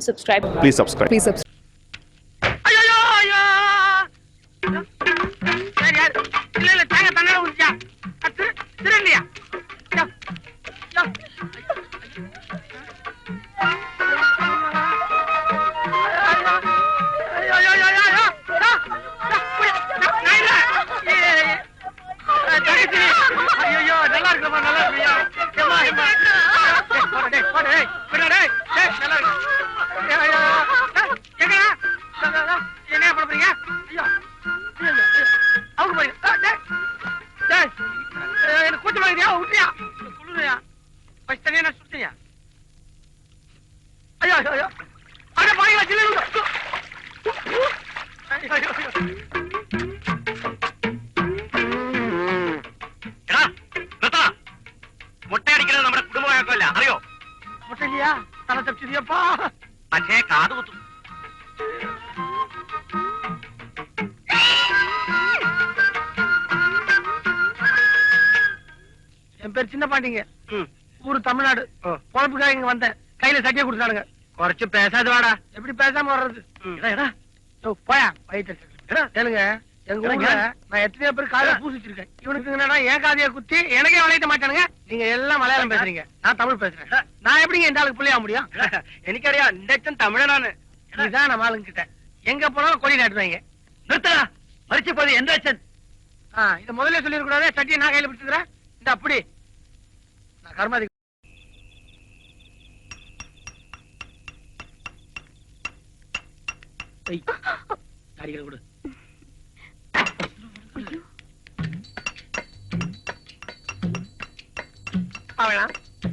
subscribe. Please subscribe. Please subscribe. இல்ல இல்ல தேங்க தன்னால உரிச்சா திரு பொழப்புக்காக இங்க வந்தேன். கையில சட்டியை கொடுத்தானுங்க. குறைச்சு பேசாது வாடா. எப்படி பேசாம வர்றது? போயா வயிற்று எங்க நான் எத்தனையோ பேர் காலையில பூசிச்சிருக்கேன். இவனுக்கு என்னடா ஏன் காதைய குத்தி எனக்கே விளையாட மாட்டானுங்க? நீங்க எல்லாம் மலையாளம் பேசுறீங்க. நான் தமிழ் பேசுறேன். நான் எப்படிங்க இந்த ஆளுக்கு பிள்ளையா முடியும்? எனக்கடையா இண்டக்ஷன் தமிழ நானு. இதுதான் நம்ம ஆளுங்கிட்ட எங்க போனாலும் கொடி நாட்டுவாங்க. நிறுத்தடா. மறிச்சு போது எந்த இதை முதல்ல சொல்லிருக்கூடாது சட்டியை நான் கையில பிடிச்சிக்கிறேன். இந்த அப்படி நான் கர்மாதி தாடிகளை கொடு. அவளா?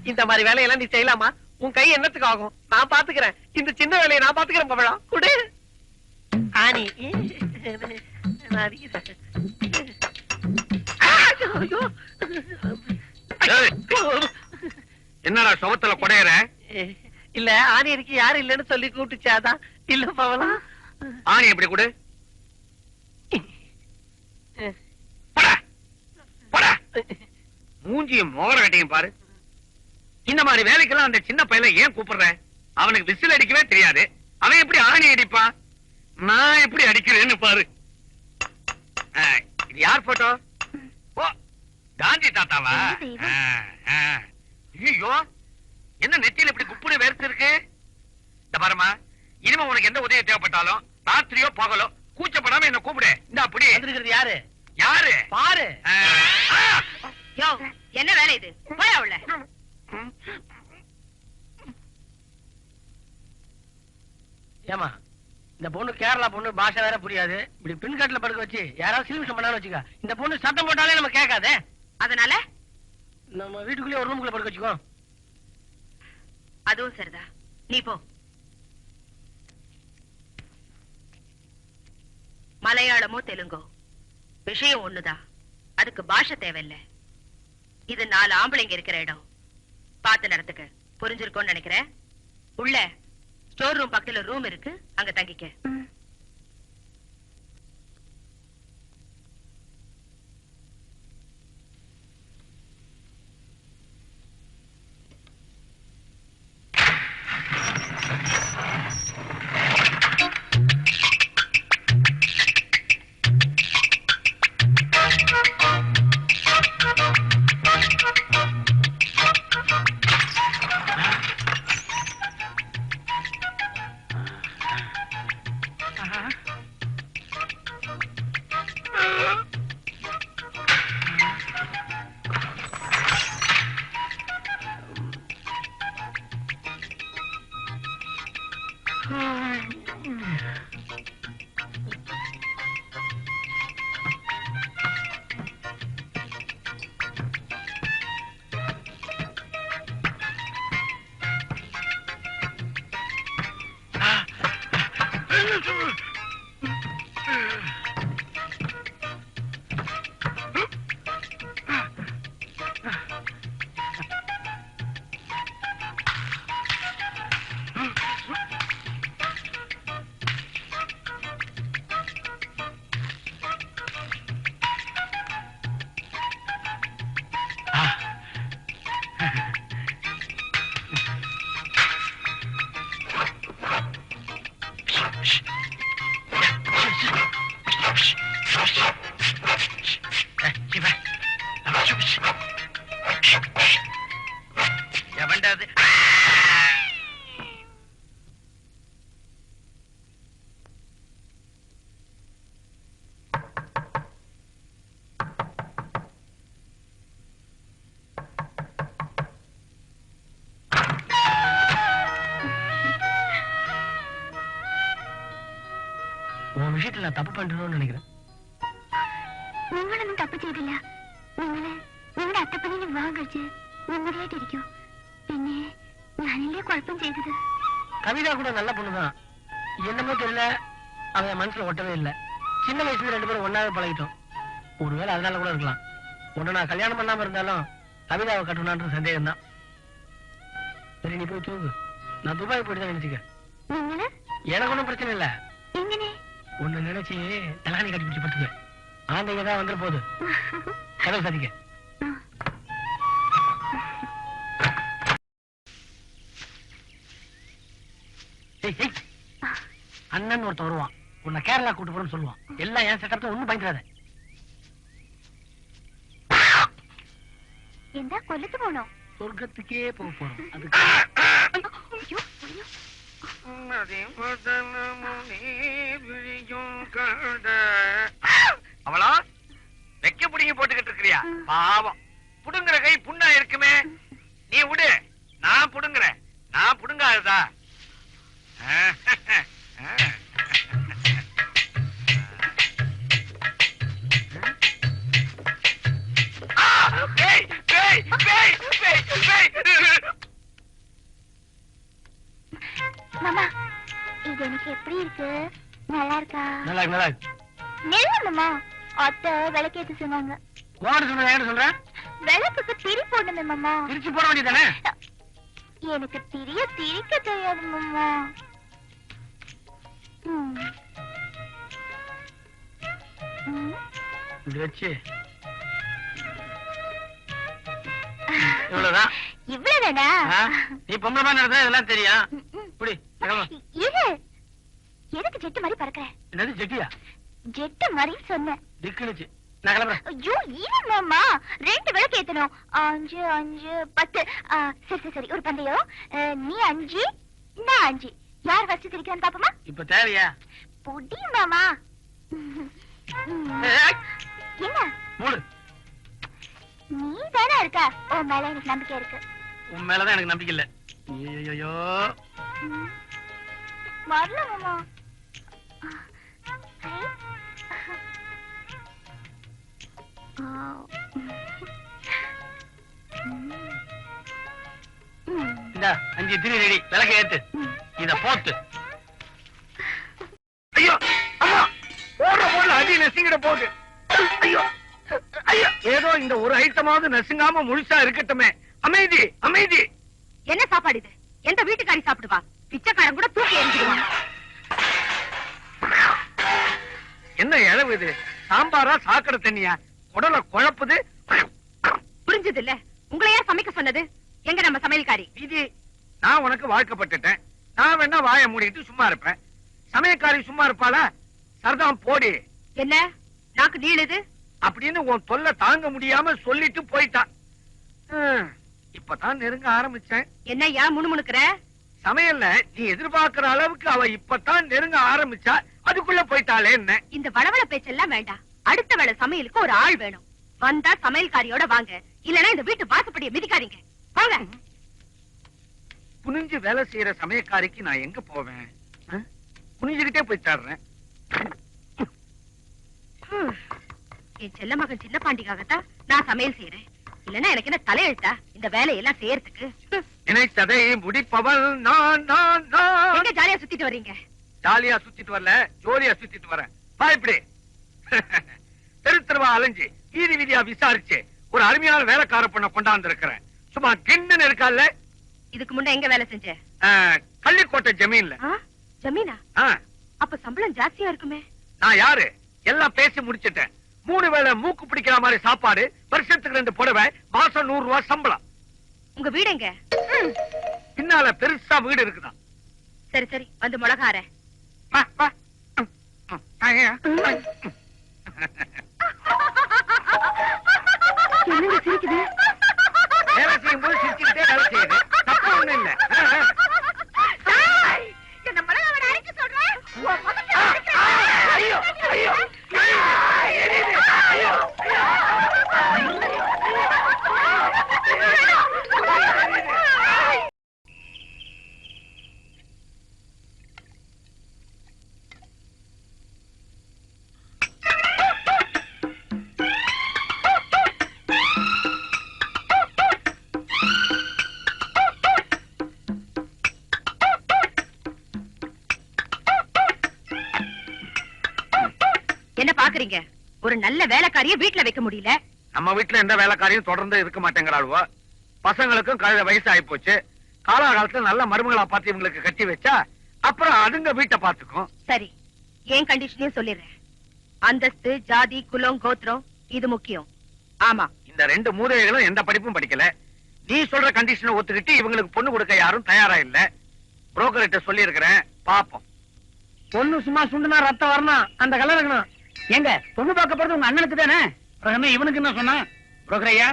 இந்த மாதிரி வேலையெல்லாம் நீ செய்யலாமா? உன் கை என்னத்துக்கு ஆகும்? நான் பாத்துக்கிறேன். இந்த சின்ன வேலையை நான் பாத்துக்கிறேன் பவளா. குடு. ஆனி. என்னடா சுவத்துல குடையற? இல்ல ஆணி இருக்கு யாரும் இல்லன்னு சொல்லி கூப்பிட்டுச்சாதான் இல்ல பவளா. ஆணி எப்படி கொடு. மூஞ்சியும் மோகர கட்டையும் பாரு. இந்த மாதிரி வேலைக்கெல்லாம் அந்த சின்ன பையல ஏன் கூப்பிடுற? அவனுக்கு விசில் அடிக்கவே தெரியாது. அவன் எப்படி ஆணி அடிப்பான் நான் எப்படி அடிக்கிறேன்னு பாரு. இது யார் போட்டோ ஓ காந்தி தாத்தாவா. ஐயோ என்ன நெத்தியில இப்படி குப்புனு வேர்த்து இருக்கு? இந்த பாருமா இனிமே உனக்கு எந்த உதவி தேவைப்பட்டாலும் ராத்திரியோ பகலோ கூச்சப்படாம என்ன கூப்பிடு. இந்த அப்படி வந்திருக்கிறது யாரு? யாரு? பாரு. யோ என்ன வேலை இது? போயா உள்ள ஏமா இந்த பொண்ணு கேரளா பொண்ணு பாஷை வேற புரியாது. இப்படி பின்கட்டில படுக்க வச்சு யாராவது சிலிமிஷம் பண்ணாலும் வச்சுக்க. இந்த பொண்ணு சத்தம் போட்டாலே நம்ம கேட்காதே. அதனால? நம்ம வீட்டுக்குள்ளே ஒரு ரூமுக்குள்ள படுக்க வச்சுக்கோ. அதுவும் சரிதா நீ போ. மலையாளமோ தெலுங்கோ? விஷயம் ஒண்ணுதான் அதுக்கு பாஷை தேவையில்லை. இது நாலு ஆம்பளைங்க இருக்கிற இடம். பார்த்து நடத்துக்க புரிஞ்சிருக்கும்னு நினைக்கிறேன். உள்ள ஸ்டோர் ரூம் பக்கத்துல ரூம் இருக்கு. அங்க தங்கிக்க. Mm-hmm. Ha ha. നിമ്മടിയായിട്ടിരിക്കും പിന്നെ ഞാനല്ലേ കുഴപ്പം ചെയ്തത് கவிதா கூட நல்ல பொண்ணுதான் என்னமோ தெரியல அவன் என் மனசுல ஒட்டவே இல்லை சின்ன வயசுல ரெண்டு பேரும் ஒன்னாவே பழகிட்டோம் ஒருவேளை அதனால கூட இருக்கலாம் உன்னை நான் கல்யாணம் பண்ணாம இருந்தாலும் கவிதாவை கட்டணும்ன்ற சந்தேகம் தான் சரி நீ போய் தூங்கு நான் துபாய் போயிட்டு தான் நினைச்சுக்க നിങ്ങള് எனக்கு ஒன்றும் பிரச்சனை இல்லை എങ്ങനെ உன்னை நினைச்சு தலானி கட்டி பிடிச்சு படுத்துக்க ஆந்தைங்க தான் வந்துட போகுது கதவு சாதிக்க அண்ணன் ஒருத்தன் வருவான் உன்னை கேரளா கூட்டு போறேன்னு சொல்லுவான் எல்லாம் என் செட்டப் ஒண்ணும் பயந்துடாத എന്താ കൊല്ലത്ത് പോണോ சொர்க்கத்துக்கே போக போறோம் அதுக்கு അയ്യോ അയ്യോ அவளா வெக்க புடிங்கி போட்டுக்கிட்டு இருக்கிறியா பாவம் புடுங்குற கை புண்ணா இருக்குமே நீ விடு நான் புடுங்குறேன் நான் புடுங்காததா மாமா இது எனக்கு எப்படி இருக்கு? நல்லா இருக்கா? நல்லா இருக்கு, நல்லா இருக்கு. நெல்லு மாமா அத்தை விளக்கேத்து சொன்னாங்க. உன்கிட்ட சொல்றேன் என்கிட்ட சொல்றேன் விளக்குக்கு திரி போடணுமே மாமா. திருச்சி போட வேண்டியதானே எனக்கு திரிய திரிக்க தெரியாது மாமா. வச்சு இவ்வளவுதான் இவ்வளவுதானா? ஆ? நீ பொம்பளை மாதிரி நடந்தா இதெல்லாம் தெரியும். எதுக்கு ஜெட்டு மாதிரி பறக்குற? என்னது ஜெட்டியா? ஜெட்டு மாதிரின்னு சொன்னேன். திக்குனுச்சு. நான் கிளம்புறேன். ஐயோ ரெண்டு விளக்கு ஏத்தணும். அஞ்சு அஞ்சு பத்து. சரி சரி ஒரு பந்தயம். நீ அஞ்சு நான் அஞ்சு. யார் ஃபர்ஸ்ட் திரிக்கிறான்னு பாப்போமா? இப்ப தேவையா? பொடி மாமா என்ன? மூடு. நீ தானே இருக்க? உன் மேல எனக்கு நம்பிக்கை இருக்கு. உன் மேலதான் எனக்கு நம்பிக்கை இல்ல. ஐயோ. வரல மாமா. ஐ. இந்த அஞ்சு திரி ரெடி. விளக்க ஏத்து. இத போட்டு. ஐயோ அம்மா ஓடுற போல அடி நெசிங்கிட போகுது. ஐயோ ஐயோ. ஏதோ இந்த ஒரு ஐட்டமாவது நசுங்காம முழுசா இருக்கட்டுமே. அமைதி அமைதி. என்ன சாப்பாடு இது? எந்த வீட்டுக்காரி சாப்பிடுவா? பிச்சைக்காரன் கூட தூக்கி எரிஞ்சிடுவான் என்ன இழவு இது? சாம்பாரா சாக்கடை தண்ணியா? குடல குழப்புது. புரிஞ்சது இல்ல உங்களை யார் சமைக்க சொன்னது எங்க நம்ம சமையல்காரி விதி நான் உனக்கு வாழ்க்கப்பட்டுட்டேன். நான் வேணா வாயை மூடிட்டு சும்மா இருப்பேன். சமயக்காரி சும்மா இருப்பாளா? சரதாம் போடி. என்ன? நாக்கு நீளுது அப்படின்னு உன் தொல்லை தாங்க முடியாம சொல்லிட்டு போயிட்டான். இப்பதான் நெருங்க ஆரம்பிச்சேன். என்ன ஏன் முணுமுணுக்கிற? சமையல்ல நீ எதிர்பார்க்கிற அளவுக்கு அவ இப்பதான் நெருங்க ஆரம்பிச்சா அதுக்குள்ள போயிட்டாளே என்ன? இந்த வளவள பேச்செல்லாம் வேண்டாம். அடுத்த வேளை சமையலுக்கு ஒரு ஆள் வேணும். வந்தா சமையல்காரியோட வாங்க. இல்லனா இந்த வீட்டு வாசப்படியை மிதிக்காதீங்க. வாங்க. குனிஞ்சு வேலை செய்யற சமயக்காரிக்கு நான் எங்க போவேன்? ஆ? குனிஞ்சுக்கிட்டே போய் தர்றேன் ஹம். என் செல்ல மகன் சின்ன பாண்டிக்காகத்தான் நான் சமையல் செய்யறேன் எனக்கு என்ன தலையெழுத்தா? இந்த வேலையெல்லாம் செய்யறதுக்கு. ஹம். நினைத்ததை முடிப்பவள் நான் நான் நான். எங்க ஜாலியா சுத்திட்டு வர்றீங்க? ஜாலியா சுத்திட்டு வரல ஜோலியா சுத்திட்டு வரேன். வா இப்படி. தெரு தெருவா அலைஞ்சு வீதி வீதியா விசாரிச்சு ஒரு அருமையான வேலைக்கார பொண்ணை கொண்டாந்து இருக்கிறேன் சும்மா கிண்ணுன்னு இருக்கால இதுக்கு முன்ன எங்க வேலை செஞ்ச? கள்ளிக்கோட்டை ஜமீன்ல? ஜமீனா? அப்ப சம்பளம் ஜாஸ்தியா இருக்குமே. நான் யாரு? எல்லாம் பேசி முடிச்சிட்டேன். மூணு வேளை மூக்கு பிடிக்கிற மாதிரி சாப்பாடு வருஷத்துக்கு ரெண்டு புடவை மாசம் நூறு ரூபாய் சம்பளம். உங்க வீடு எங்க? பின்னால பெருசா வீடு இருக்குதான். சரி சரி வந்து மிளகார. என்னங்க சிரிக்குது? வேலை செய்யும் போது சிரிச்சுக்கிட்டே வேலை செய்யுது. ஒண்ணும் இல்ல. சொல்றேன் ஐயோ ஐயோ. பாக்குறீங்க ஒரு நல்ல வேலைக்காரிய வீட்டுல வைக்க முடியல. நம்ம வீட்டுல எந்த வேலைக்காரியும் தொடர்ந்து இருக்க மாட்டேங்கிறாளுவோ. பசங்களுக்கும் கழுத வயசு ஆகி போச்சு காலாகாலத்துல நல்ல மருமகளா பார்த்து இவங்களுக்கு கட்டி வச்சா அப்புறம் அதுங்க வீட்டை பாத்துக்கும் சரி ஏன் கண்டிஷனையும் சொல்லிடுறேன். அந்தஸ்து ஜாதி குலம் கோத்திரம் இது முக்கியம். ஆமா. இந்த ரெண்டு மூதைகளும் எந்த படிப்பும் படிக்கல. நீ சொல்ற கண்டிஷனை ஒத்துக்கிட்டு இவங்களுக்கு பொண்ணு கொடுக்க யாரும் தயாரா இல்ல. புரோக்கர்கிட்ட சொல்லி இருக்கிறேன் பாப்போம். பொண்ணு சும்மா சுண்டுனா ரத்தம் வரணும். அந்த கலர் இருக்கணும். எங்க பொண்ணு பார்க்க போறது உங்க அண்ணனுக்கு தானே? என்ன இவனுக்கு என்ன சொன்னா? புரோக்கர் ஐயா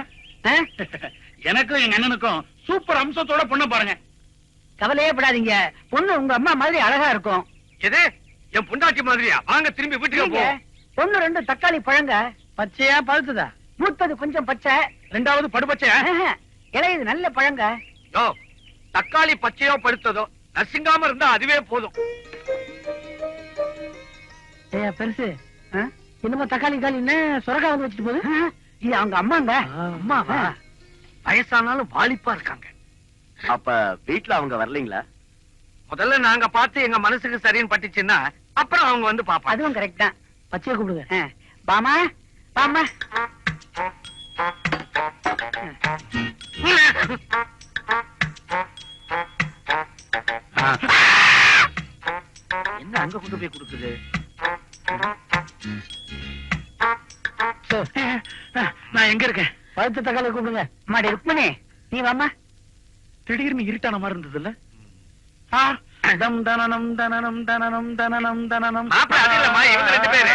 எனக்கும் எங்க அண்ணனுக்கும் சூப்பர் அம்சத்தோட பொண்ணு பாருங்க. கவலையே படாதீங்க. பொண்ணு உங்க அம்மா மாதிரி அழகா இருக்கும். எது? என் பொண்டாட்டி மாதிரியா? வாங்க திரும்பி வீட்டுக்கு போ. பொண்ணு ரெண்டு தக்காளி பழங்க. பச்சையா பழுத்துதா? மூத்தது கொஞ்சம் பச்சை. ரெண்டாவது படுபச்சை ஆஹா, இளையது நல்ல பழங்க. யோ தக்காளி பச்சையோ படுத்ததோ நசுங்காம இருந்தா அதுவே போதும். ஏய் பெருசு. என்னமோ தக்காளி காலி என்ன? சுரக்கா வந்து வச்சுட்டு போகுது? இது அவங்க அம்மாங்க. அம்மாவா? வயசானாலும் வாலிப்பா இருக்காங்க. அப்ப வீட்ல அவங்க வரலீங்களா? முதல்ல நாங்க பார்த்து எங்க மனசுக்கு சரின்னு பட்டுச்சுன்னா அப்புறம் அவங்க வந்து பாப்பாங்க. அதுவும் கரெக்ட் தான். பச்சையை கூப்பிடுங்க. பாமா? பாமா? என்ன அங்க கொண்டு போய் கொடுக்குது? நான் எங்க இருக்கேன்? பழுத்த தக்காளி கூப்பிடுங்க. மாடி ருக்மணி நீ வாமா திடீர்னு இருட்டான மாதிரி இருந்தது இல்ல தம் தனனம் தனனம் தனனம் தனனம் தனனம். மாப்பிள்ளை, அது இல்லம்மா, இவங்க ரெண்டு பேரு.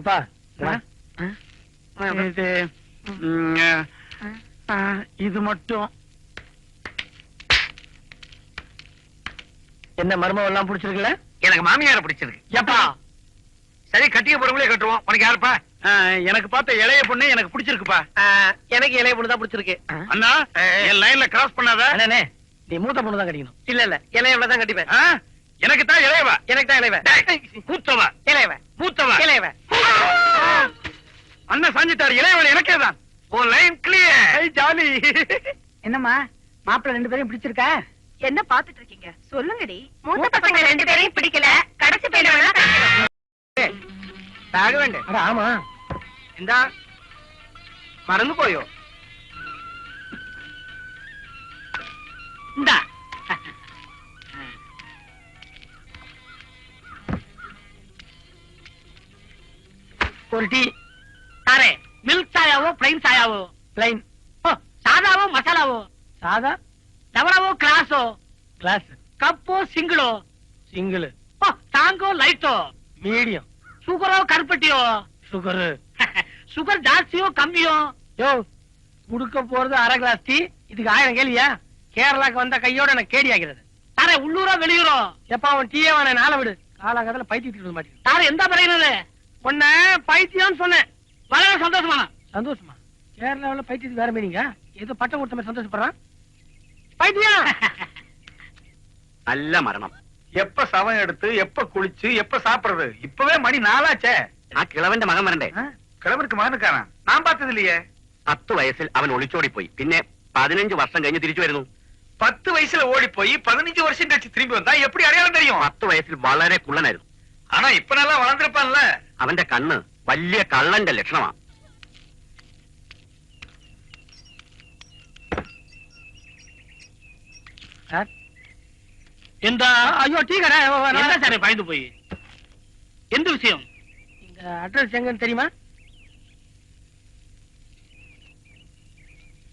அப்பா. இது இது மட்டும். என்ன மர்மம் எல்லாம் பிடிச்சிருக்குல்ல எனக்கு மாமியார பிடிச்சிருக்கு. எப்பா? சரி கட்டிய போறவங்களே கட்டுவோம். உனக்கு யாருப்பா? எனக்கு பார்த்த இளைய பொண்ணு எனக்கு பிடிச்சிருக்குப்பா. எனக்கு இளைய பொண்ணு தான் பிடிச்சிருக்கு. அண்ணா என் லைன்ல கிராஸ் பண்ணாத. அண்ணே நீ மூத்த பொண்ணு தான் கட்டிக்கணும். இல்ல இல்ல இளையவள தான் கட்டிப்பேன். எனக்கு தான் இளையவா? எனக்கு தான் இளையவ மூத்தவ? இளையவ மூத்தவ? இளையவ அண்ணன் சாஞ்சிட்டாரு இளையவன் எனக்கே தான். உன் லைன் கிளியர் ஜாலி. என்னம்மா மாப்பிள்ளை ரெண்டு பேரையும் பிடிச்சிருக்கா? என்ன பாத்துட்டு இருக்கீங்க? சொல்லுங்கடி. மூத்த பசங்க ரெண்டு பேரையும் பிடிக்கல. கடைசி பையனை ராகவேண்டு அட ஆமா. இந்தா மறந்து போயோ. இந்தா. ஒரு டீ சாரே மில்க் சாயாவோ பிளைன் சாயாவோ? பிளைன் ஓ, சாதாவோ மசாலாவோ? சாதா? டவலாவோ கிளாஸோ கிளாஸ் கப்போ சிங்கிளோ சிங்கிள் ஓ, தாங்கோ லைட்டோ மீடியம் சுகரோ கருப்பட்டியோ? சுகரு சுகர் ஜாஸ்தியோ கம்மியோ? யோ குடுக்க போறது அரை கிளாஸ் டீ இதுக்கு ஆயிரம் கேளியா கேரளாக்கு வந்த கையோட எனக்கு கேடி ஆகிறது. சாரே உள்ளூரோ வெளியூரோ? எப்பா அவன் டீயே வேணாம் நாளை விடு. காலாகத்துல பைத்தியத்துக்கு மாட்டேங்குது சாரே எந்த பறையினது உன்ன பைத்தியம்னு சொன்னேன் வளர சந்தோஷமான சந்தோஷமா கேரளாவுல பைத்தியத்துக்கு வேற மீனிங்க ஏதோ பட்டம் கொடுத்த மாதிரி சந்தோஷப்படுறான் பைத்தியம் நல்ல மரணம் எப்ப சவம் எடுத்து எப்ப குளிச்சு எப்ப சாப்பிடுறது இப்பவே மணி நாலாச்சே நான் കിളവന്റെ മകൻ വരണ്ടേ கிழவருக்கு மகனுக்காரன் நான் பார்த்தது இல்லையே പത്ത് വയസ്സിൽ അവൻ ഒളിച്ചോടി പോയി പിന്നെ പതിനഞ്ച് വർഷം കഴിഞ്ഞ് തിരിച്ചു വരുന്നു பத்து வயசுல ஓடி போய் பதினஞ்சு வருஷம் கழிச்சு திரும்பி வந்தா எப்படி அடையாளம் தெரியும் പത്ത് വയസ്സിൽ വളരെ കുള്ളനായിരുന്നു ஆனா இப்ப நல்லா வளர்ந்திருப்பான்ல അവന്റെ കണ്ണ് വലിയ കള്ളന്റെ ലക്ഷണമാണ് சார் எந்த ஐயோ டீ கடை என்ன சார் பயந்து போய் எந்த விஷயம் இந்த அட்ரஸ் எங்கன்னு தெரியுமா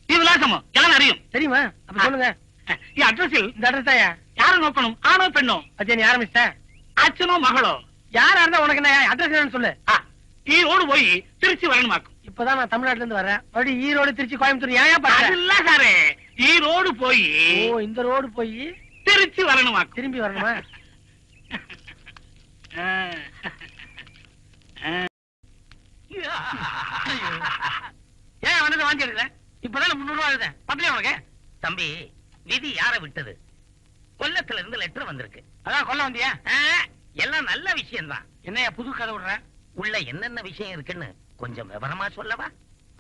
நீ விலாசமோ எல்லாம் அறியும் தெரியுமா அப்ப சொல்லுங்க ഈ അഡ്രസ്സിൽ இந்த அட்ரஸ் தாயா யாரை നോക്കണം ആണോ പെണ്ണോ அஜய் நீ ஆரம்பிச்சிட்ட അച്ഛനോ மகளோ யாரா இருந்தா உனக்கு என்ன அட்ரஸ் சொல்லு. ஈரோடு போய் திருச்சி வரணுமாக்கும் இப்பதான் நான் தமிழ்நாட்டுல இருந்து வரேன். மறுபடியும் ஈரோடு திருச்சி கோயம்புத்தூர் ஏன் இல்ல சாரு ஈரோடு போய் ஓ இந்த ரோடு போய் திருச்சி வரணுமா திரும்பி வரணுமா? ஏன் வந்தது வாங்கி எடுக்கல? இப்பதான் முன்னூறு ரூபா எழுத பத்தலையா உனக்கு? தம்பி நிதி யார விட்டது? கொல்லத்துல இருந்து லெட்டர் வந்திருக்கு. அதான் கொல்ல வந்தியா? எல்லாம் நல்ல விஷயம்தான். என்னையா புது கதை விடுற? உள்ள என்னென்ன விஷயம் இருக்குன்னு கொஞ்சம் விவரமா சொல்லவா?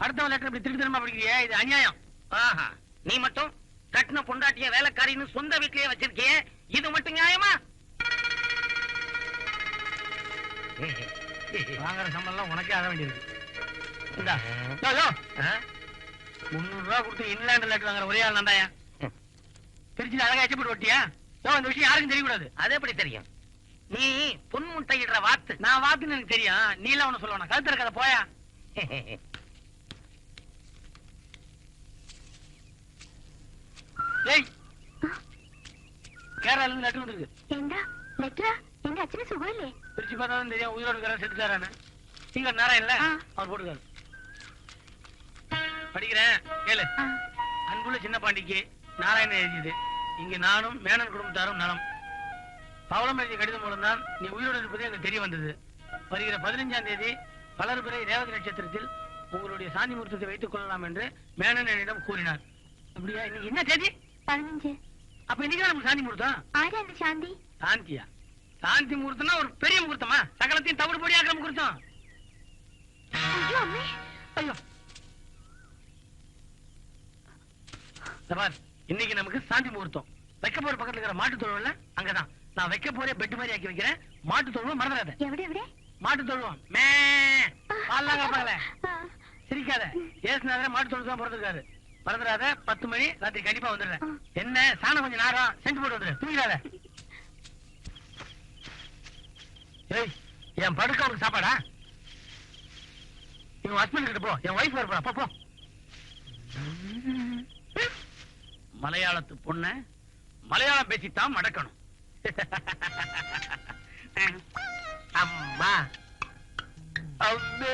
அடுத்த லெட்டர் இப்படி திருப்பி திரும்ப படிக்கிறியே இது அநியாயம். ஆஹா நீ மட்டும் கட்டின பொண்டாட்டிய வேலைக்காரின்னு சொந்த வீட்லயே வச்சிருக்கியே இது மட்டும் நியாயமா? வாங்குற சம்பளம் உனக்கே ஆக யோ. முந்நூறு ரூபா கொடுத்து இன்லாண்ட் லெட்டர் வாங்குற ஒரே ஆள் நந்தாயா திருச்சி அழகா எச்சப்பட்டு ஒட்டியா? யோ இந்த விஷயம் யாருக்கும் தெரியக்கூடாது. அது எப்படி தெரியும்? நீ பொன் இடுற வாத்து. நான் வாத்துன்னு எனக்கு தெரியும். நீல எல்லாம் ஒண்ணு சொல்லணும் கழுத்து இருக்கத போயா. பிரிச்சு பார்த்தா தெரியும். உயிரோடு இருக்கிற செத்துக்காரான்னு நீங்க நேரம் இல்ல? அவர் போட்டுக்காரு. படிக்கிறேன். கேளு. அன்புள்ள சின்ன பாண்டிக்கு நாராயணன் எழுதியது. இங்க நானும் மேனன் குடும்பத்தாரும் நலம். பவளம் எழுதிய கடிதம் மூலம்தான் நீ உயிரோடு இருப்பது எனக்கு தெரிய வந்தது. வருகிற பதினஞ்சாம் தேதி வளர்பிறை ரேவதி நட்சத்திரத்தில் உங்களுடைய சாந்தி முகூர்த்தத்தை வைத்துக் கொள்ளலாம் என்று மேனன் கூறினார். அப்படியா? என்ன தேதி? பதினஞ்சு. அப்ப இன்னைக்கு சாந்தி முகூர்த்தம்? சாந்தி. சாந்தியா? சாந்தி முகூர்த்தம்னா ஒரு பெரிய முகூர்த்தமா? சகலத்தையும் தவிடு பொடியாக்குற முகூர்த்தம். இன்னைக்கு நமக்கு சாந்தி முகூர்த்தம். வைக்க பக்கத்துல இருக்கிற மாட்டு தொழில் அங்கதான். நான் வைக்க போற பெட் மாதிரி ஆக்கி வைக்கிறேன் மாட்டு தொழுவம் மறந்துடாத എവിടെ എവിടെ மாட்டு தொழுவம் மே பால்லாம் கலப்பாங்களே ആ, சிரிக்காத ஏசுநாதரே மாட்டு தொழுவம் தான் பிறந்திருக்காரு மறந்துடாத பத்து மணி ராத்திரி கண்டிப்பா வந்துடுறேன் என்ன சாணம் கொஞ்சம் நேரம் செஞ்சு போட்டு வந்துடு தூங்கிடாத ஏய் என் படுக்க உனக்கு சாப்பாடா இவன் ஹஸ்பண்ட் கிட்ட போ என் ஒய்ஃப் வரப்பா போ போ மலையாளத்து பொண்ண மலையாளம் பேசித்தான் மடக்கணும் அம்மா. அம்மே.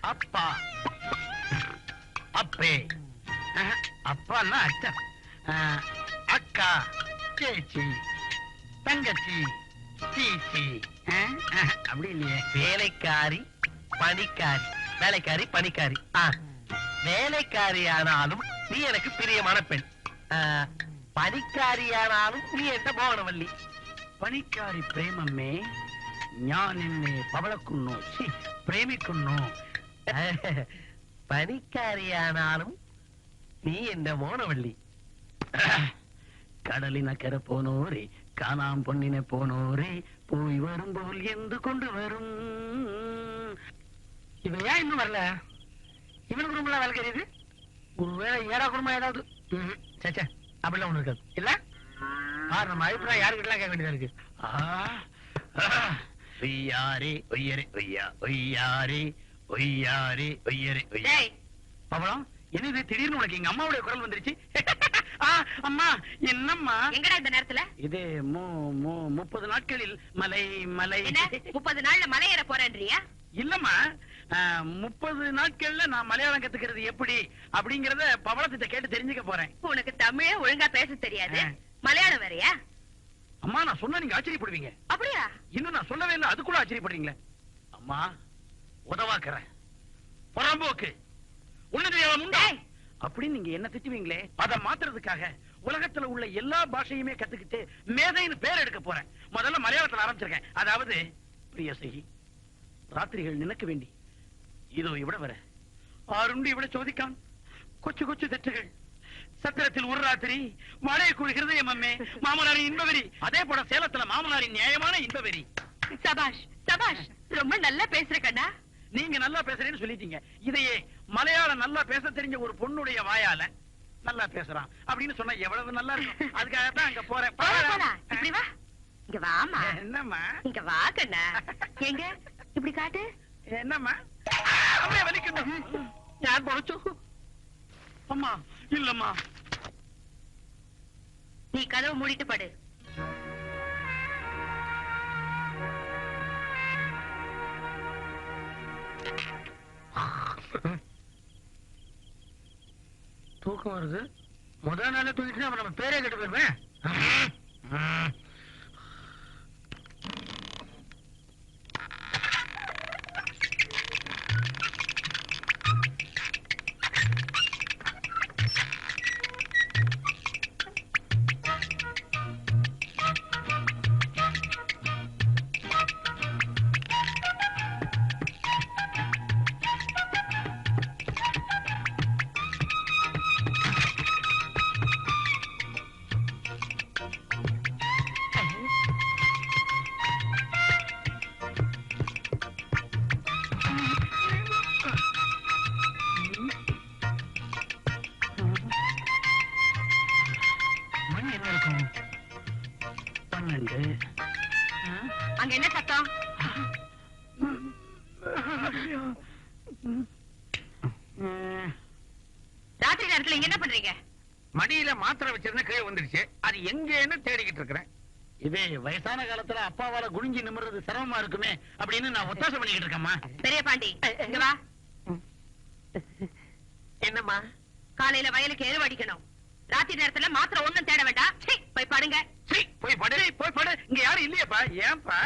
அப்பா. அப்பே. அப்பான்னா அச்சன் அக்கா. சேச்சி தங்கச்சி. சீச்சி. அஹ், அப்படி இல்லையே. வேலைக்காரி பணிக்காரி. வேலைக்காரி பணிக்காரி. வேலைக்காரி ஆனாலும் நீ எனக்கு பிரியமான பெண். பனிக்காரியானாலும் நீ என்ன போகணவல்லி பனிக்காரி பிரேமம்மே ஞான் என்னை பவளக்குண்ணும் பிரேமிக்குண்ணும் பனிக்காரியானாலும் நீ என்ன மோனவள்ளி கடலின கர போனோரே காணாம் பொன்னின போனோரே போய் வரும்போல் எந்து கொண்டு வரும். இவ ஏன் இன்னும் வரல? இவன் குடும்பம் வளர்க்கிறது? ஒருவேளை ஏடா குடும்பம் ஏதாவது? சச்சா அப்படிலாம் ஒண்ணு இருக்காது. இல்ல? பாரு நம்ம அபிப்பிராயம் யாருக்கிட்டலாம் கேட்க வேண்டியதா இருக்கு? ஒய்யாரே ஒய்யரே ஒய்யா ஒய்யாரே ஒய்யாரே ஒய்யரே ஒய்யா. பவளம் என்னது திடீர்னு உனக்கு எங்க அம்மாவுடைய குரல் வந்துருச்சு? ஆ, அம்மா என்னம்மா? எங்கடா இந்த நேரத்துல? இது மு மு முப்பது நாட்களில் மலை மலை. முப்பது நாள்ல மலை ஏற போறேன்றியா? இல்லம்மா முப்பது நாட்கள்ல நான் மலையாளம் கத்துக்கிறது எப்படி அப்படிங்கறத பவளத்திட்ட கேட்டு தெரிஞ்சுக்க போறேன். உனக்கு தமிழே ஒழுங்கா பேச தெரியாது. மலையாளம் வேறயா? அம்மா நான் சொன்னா நீங்க ஆச்சரியப்படுவீங்க. அப்படியா? இன்னும் நான் சொல்லவே இல்லை அதுக்குள்ள ஆச்சரியப்படுறீங்களே. அம்மா உதவாக்குறேன். புறம்போக்கு. டேய். அப்படின்னு நீங்க என்ன திட்டுவீங்களே அதை மாத்துறதுக்காக உலகத்துல உள்ள எல்லா பாஷையுமே கத்துக்கிட்டு மேதைன்னு பேர் எடுக்க போறேன். முதல்ல மலையாளத்துல ஆரம்பிச்சிருக்கேன். அதாவது பிரியசகி ராத்திரிகள் நினைக்க வேண்டி. இதோ இவிட வர. ஆறுண்டு இவிட சோதிக்கான் கொச்சு கொச்சு தெற்றுகள். சத்திரத்தில் ஒரு ராத்திரி மழை குழி ஹிருதயம் அம்மே. மாமனாரின் இன்பவெறி. அதே போல சேலத்துல மாமனாரின் நியாயமான இன்பவெறி. சபாஷ் சபாஷ் ரொம்ப நல்லா பேசுற கண்ணா. நீங்க நல்லா பேசுறேன்னு சொல்லிட்டீங்க. இதையே மலையாளம் நல்லா பேச தெரிஞ்ச ஒரு பொண்ணுடைய வாயால நல்லா பேசுறான். அப்படின்னு சொன்னா எவ்வளவு நல்லா இருக்கும். அதுக்காக தான் அங்க போறேன். இப்படி வா. இங்க வாமா என்னம்மா? இங்க வா கண்ணா. எங்க? இப்படி காட்டு. என்னம்மா? அம்மா வலிக்கணும் ഞാൻ പൊളിച്ചു அம்மா இல்லம்மா நீ கதவு மூடிட்டு படு தூக்கம் வருது முதல் நாளே தூக்கிட்டு அப்ப நம்ம பேரே கெட்டு போயிருமே கீழே வந்துடுச்சு. அது எங்கன்னு தேடிக்கிட்டு இருக்கிறேன். இது வயசான காலத்துல அப்பாவால குனிஞ்சு நிமிர்றது சிரமமா இருக்குமே அப்படின்னு நான் ஒத்தாசை பண்ணிக்கிட்டு இருக்கேம்மா. பெரிய பாண்டி இங்க வா. என்னம்மா? காலையில வயலுக்கு எருவு அடிக்கணும். ராத்திரி நேரத்துல மாத்திரை ஒண்ணும் தேட வேண்டாம். போய் பாடுங்க. போய் படு போய் படு. இங்க யாரும் இல்லையேப்பா. ஏன்பா?